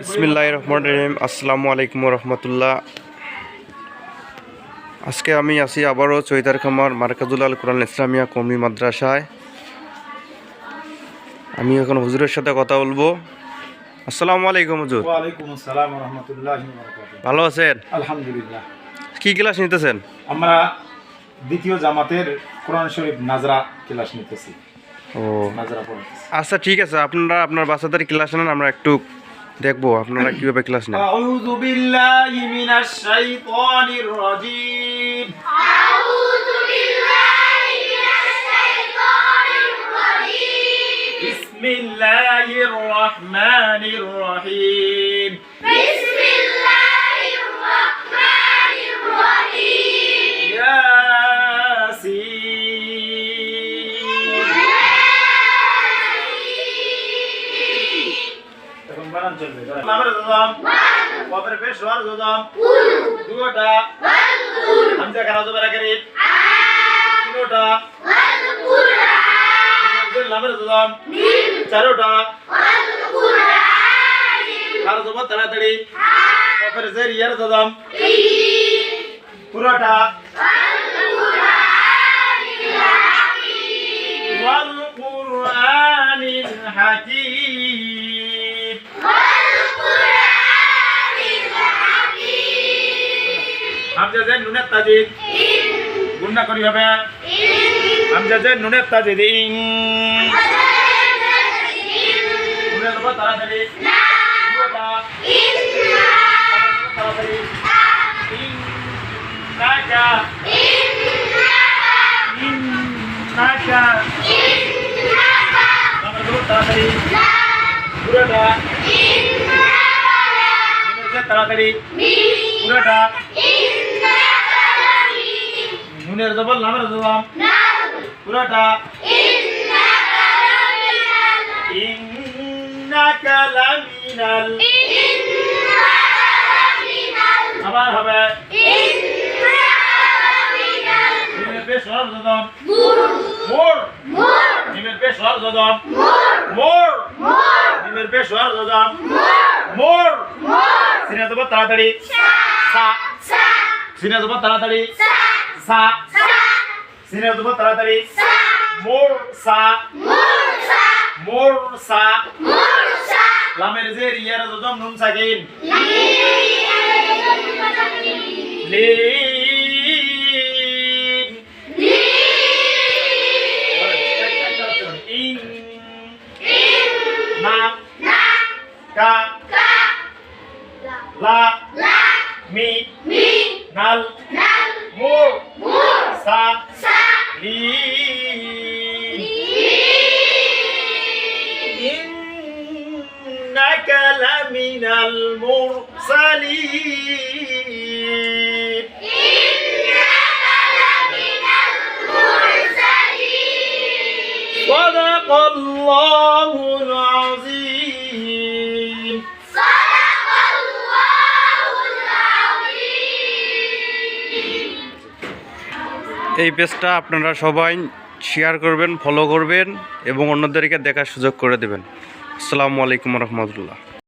বিসমিল্লাহ রহমান রহিম। আসসালামু আলাইকুম রহমতুল্লাহ। আজকে আমি আছি আবারও চৈতার খামার মার্কাজুল আল কোরআন ইসলামিয়া কমি মাদ্রাসায়। আমি এখন হুজুরের সাথে কথা বলব। আসসালামু আলাইকুম হুজুর। ভালো আছেন? আলহামদুলিল্লাহ। কি ক্লাস নিতেছেন? আমরা দ্বিতীয় জামাতের কোরআন শরীফ নাজরা ক্লাস নিতেছি। ও। আচ্ছা ঠিক আছে। আপনারা আপনার বাচ্চাদের ক্লাস নেন আমরা একটু দেখব আপনারা কীভাবে ক্লাস নেন। আউযু বিল্লাহি মিনাশ শাইতানির রাজীম। আউযু বিল্লাহি মিনাশ শাইতানির রাজীম। বিসমিল্লাহির এখন বানান চলবে আমার দাদাম কবর পেশ হওয়ার দাদাম দুটা হামজা কারা জবরা করি তিনটা লামের দাদাম চারোটা কারা জবর তাড়াতাড়ি কবর জের ইয়ার দাদাম পুরোটা والقرآن الحكيم হামজা জের নুনের তাজিদ। গুন্না করি হবে হামজা জের নুনের তাজিদ। ইং নুনের উপর তাড়াতাড়ি। তাড়াতাড়ি ইং নাকা ইং নাকা আমার উপর তাড়াতাড়ি পুরোটা তাড়াতাড়ি পুরোটা নুনের জবর নামের জবাব পুরোটা ইন্নাকা লামিনাল আবার হবে নিমের পেশ হওয়ার জবাব মোর নিমের পেশ হওয়ার জবাব মোর নিমের পেশ হওয়ার জবাব মোর সিনে জবর তাড়াতাড়ি সা সিনে জবর তাড়াতাড়ি সা সিনে জবর তাড়াতাড়ি মোর সা মোর সা লামের জের ইয়ার জদম নুন সাকিন লিন ইন না কা লা মি নাল মোর إنك لمن المرسلين إنك لمن المرسلين صدق الله এই পেজটা আপনারা সবাই শেয়ার করবেন ফলো করবেন এবং অন্যদেরকে দেখার সুযোগ করে দেবেন। আসসালামু আলাইকুম রহমতুল্লাহ।